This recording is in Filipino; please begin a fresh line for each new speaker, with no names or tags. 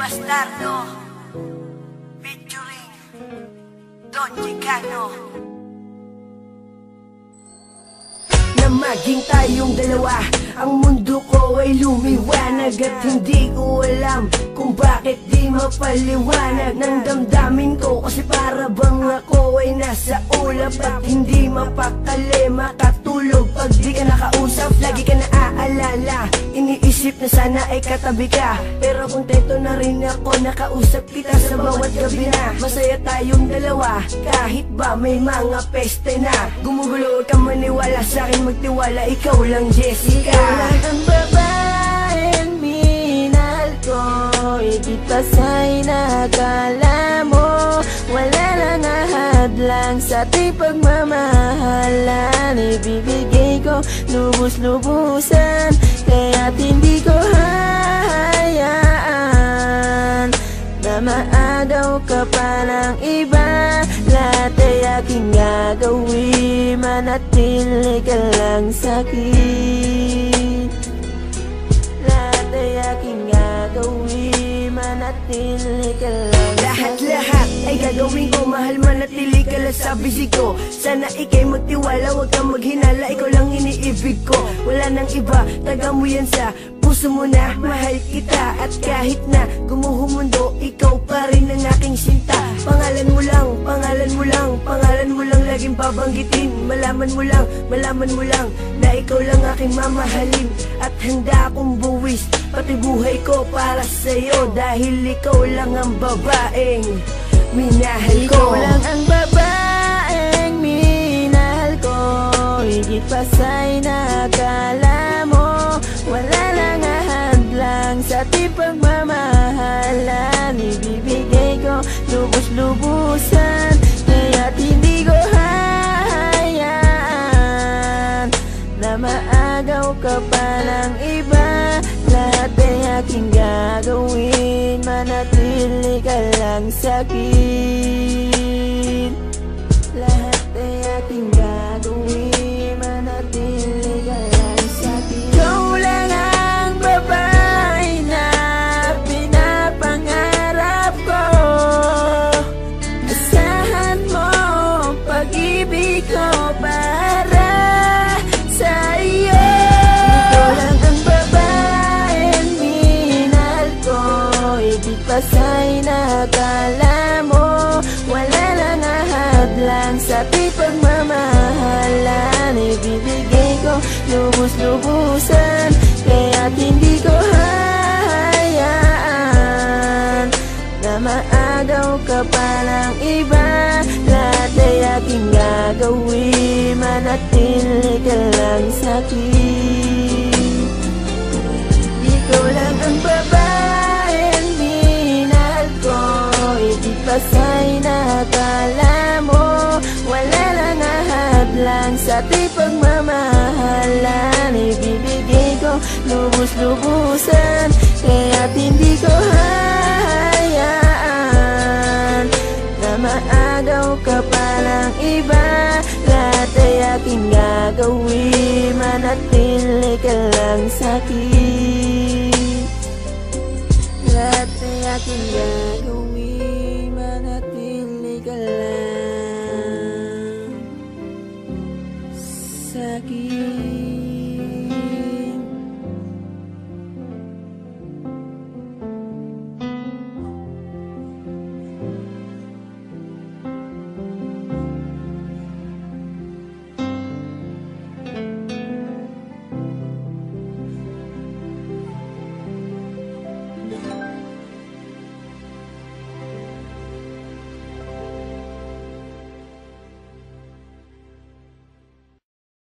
Bastardo. Featuring Don Chicano. Na maging tayong dalawa Ang mundo ko ay lumiwanag At hindi ko alam kung bakit di mapaliwanag. Ng damdamin ko kasi para bang ako ay nasa ulap At hindi mapakali makatulog Pag di ka nakausap, na sana ay katabi ka. Pero kontento na rin ako Nakausap kita sa bawat gabi na. Masaya tayong dalawa Kahit ba may mga peste na. Gumugulo ka maniwala sa akin Magtiwala ikaw lang Jessica.
Ikaw lang ang ahadlang sa ating pagmamahalan. Ibibigay ko lubos-lubusan Kaya't hindi ko hayaan. Na maagaw ka pa ng iba Lahat ay aking gagawin. Manatili ka lang sa'kin Lahat ay aking gagawin Manatili ka lang
Lahat-lahat ay gagawin ko. Mahal manatili ka lang sa bisig ko. Sana ikay magtiwala Huwag kang maghinala. Ikaw lang iniibig ko. Wala nang iba Taga mo yan sa puso mo na. Mahal kita At kahit na gumuho mundo Ikaw pa rin ang aking sinta. Pangalan mo lang, pangalan mo lang Pangalan mo lang laging babanggitin Malaman mo lang, malaman mo lang Na ikaw lang aking mamahalin At handa akong buwis. Pati buhay ko para sa'yo Dahil ikaw lang ang babaeng Minahal ko.
Ikaw lang ang babaeng minahal ko. Higit pa sa'y nakala mo Wala nang ahadlang sa ating pagmamahalan. Ibibigay ko lubos-lubusan ka pa ng iba. Lahat ay aking gagawin. Manatili ka lang sa'kin ahadlang sa ating pagmamahalan. Ibibigay ko lubos-lubusan Kaya't hindi ko hayaan Na maagaw ka pa ng iba. Lahat ay aking gagawin Manatili ka lang sa'kin ating pagmamahalan Ibibigay ko lubos-lubusan Kaya't hindi ko hayaan. Na maagaw ka pa ng iba Lahat ay aking gagawin Manatili ka lang sa'kin Lahat ay aking gagawin